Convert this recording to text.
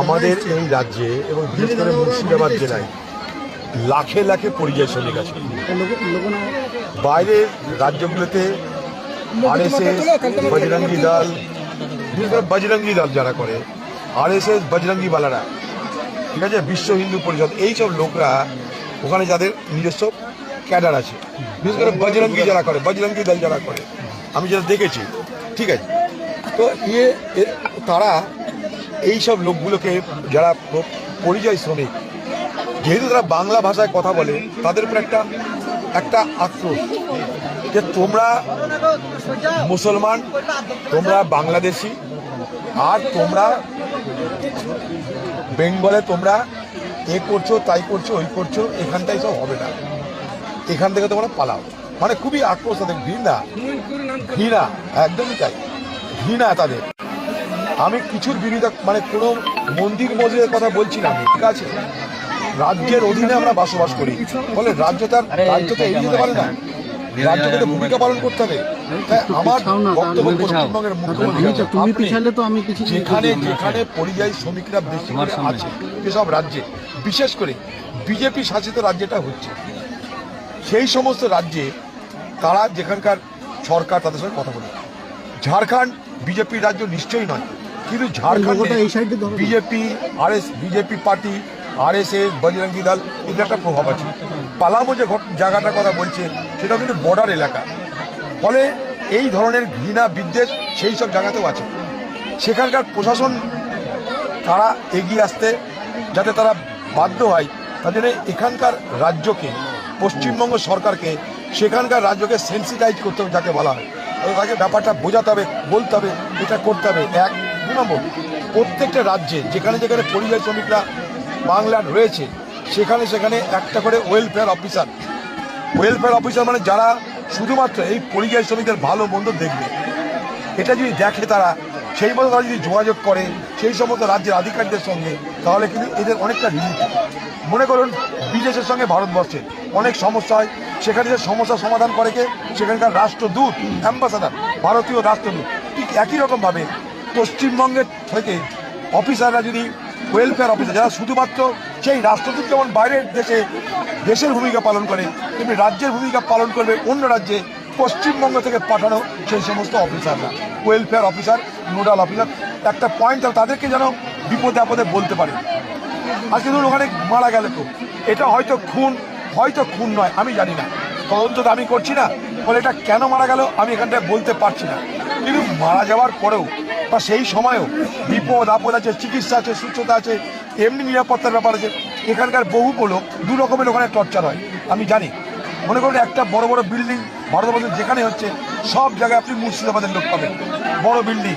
আমাদের এই রাজ্যে এবং বিশেষ করে মুর্শিদাবাদ জেলায় লাখে লাখে পরিযায়ী শ্রমিক আছে। বাইরের রাজ্যগুলোতে আরএসএস বজরঙ্গি দল বজরঙ্গি দল যারা করে আরএসএস বজরঙ্গি বালারা, ঠিক আছে, বিশ্ব হিন্দু পরিষদ এইসব লোকরা ওখানে যাদের নিজস্ব ক্যাডার আছে। বিশেষ করে বজরঙ্গি যারা করে, বজরঙ্গি দল যারা করে, আমি যেটা দেখেছি, ঠিক আছে, তো ইয়ে তারা এই সব লোকগুলোকে যারা পরিযায়ী শ্রমিক, যেহেতু তারা বাংলা ভাষায় কথা বলে, তাদের উপর একটা একটা আক্রোশ যে তোমরা মুসলমান, তোমরা বাংলাদেশি, আর তোমরা বেঙ্গলে তোমরা এ করছ, তাই করছ, ওই করছ, এখানটাই সব হবে না। এখান থেকে তোমরা পালাও। মানে খুবই আক্রোশ তাদের, ঘৃণা। ঘৃণা, একদমই তাই। ঘৃণা তাদের। আমি কিছুর বিরোধিতা মানে কোনো মন্দির মসজিদের কথা বলছি না আমি ঠিক আছে? রাজ্যের অধীনে আমরা বসবাস করি ফলে রাজ্য তার রাজ্য তো যেতে পারে না। রাজ্যকে ভূমিকা পালন করতে হবে। তাই আমার বক্তব্য পশ্চিমবঙ্গের মুখ্যমন্ত্রী যেখানে যেখানে পরিযায়ী শ্রমিকরা বেশি করে আছে যেসব রাজ্যে। বিশেষ করে বিজেপি শাসিত রাজ্যটা হচ্ছে। সেই সমস্ত রাজ্যে তারা যেখানকার সরকার তাদের সঙ্গে কথা বলে। ঝাড়খণ্ড বিজেপির রাজ্য নিশ্চয়ই নয়। কিন্তু ঝাড়খণ্ডে BJP R S BJP party R S S Bajrangi Dal, এদের একটা প্রভাব আছে। পালামো যে জায়গাটার কথা বলছে সেটা কিন্তু বর্ডার এলাকা। ফলে এই ধরনের ঘৃণা, বিদ্বেষ, সেই সব জায়গাতেও আছে। সেখানকার প্রশাসন, তারা এগিয়ে আসতে, যাতে তারা বাধ্য হয়, তার জন্য এখানকার রাজ্যকে, পশ্চিমবঙ্গ সরকারকে, সেখানকার রাজ্যকে সেন্সিটাইজ করতে হবে, যাকে বলা হয়। তাকে ব্যাপারটা বোঝাতে হবে, বলতে হবে, এটা করতে হবে। এক দু নম্বর প্রত্যেকটা রাজ্যে, যেখানে যেখানে পরিযায়ী শ্রমিকরা বাংলার রয়েছে, সেখানে সেখানে একটা করে ওয়েলফেয়ার অফিসার ওয়েলফেয়ার অফিসার মানে যারা শুধুমাত্র এই পরিযায়ী শ্রমিকদের ভালো মন্দ দেখবে। এটা যদি দেখে তারা, সেই মতো তারা যদি যোগাযোগ করে, সেই সমস্ত রাজ্যের আধিকারিকদের সঙ্গে, তাহলে কিন্তু এদের অনেকটা রিলিফ মনে করুন, বিদেশের সঙ্গে ভারতবর্ষের অনেক সমস্যা হয়, সেখানে যে সমস্যার সমাধান করে কে? সেখানকার রাষ্ট্রদূত অ্যাম্বাসাডার ভারতীয় রাষ্ট্রদূত, ঠিক একই রকমভাবে পশ্চিমবঙ্গের থেকে অফিসাররা যদি ওয়েলফেয়ার অফিসার যারা শুধুমাত্র সেই রাষ্ট্রদূত যেমন বাইরের দেশে, দেশের ভূমিকা পালন করে, তেমনি রাজ্যের ভূমিকা পালন করবে অন্য রাজ্যে, পশ্চিমবঙ্গ থেকে পাঠানো সেই সমস্ত অফিসাররা। ওয়েলফেয়ার অফিসার নোডাল অফিসার একটা পয়েন্ট তাদেরকে যেন বিপদে আপদে বলতে পারে। আজকে ধরুন ওখানে মারা গেল তো এটা হয়তো খুন হয়তো খুন নয়, আমি জানি না। তদন্ত তো আমি করছি না, ফলে এটা কেন মারা গেল আমি এখানটায় বলতে পারছি না। কিন্তু মারা যাওয়ার পরেও বা সেই সময়েও বিপদ, আপদ আছে, চিকিৎসা আছে, সুস্থতা আছে, এমনি নিরাপত্তার ব্যাপার আছে। এখানকার বহু লোক দু রকমের ওখানে টর্চার হয়, আমি জানি। মনে করুন একটা বড় বড় বিল্ডিং ভারতবর্ষের যেখানে হচ্ছে, সব জায়গায় আপনি মুর্শিদাবাদের লোক পাবেন। বড় বিল্ডিং।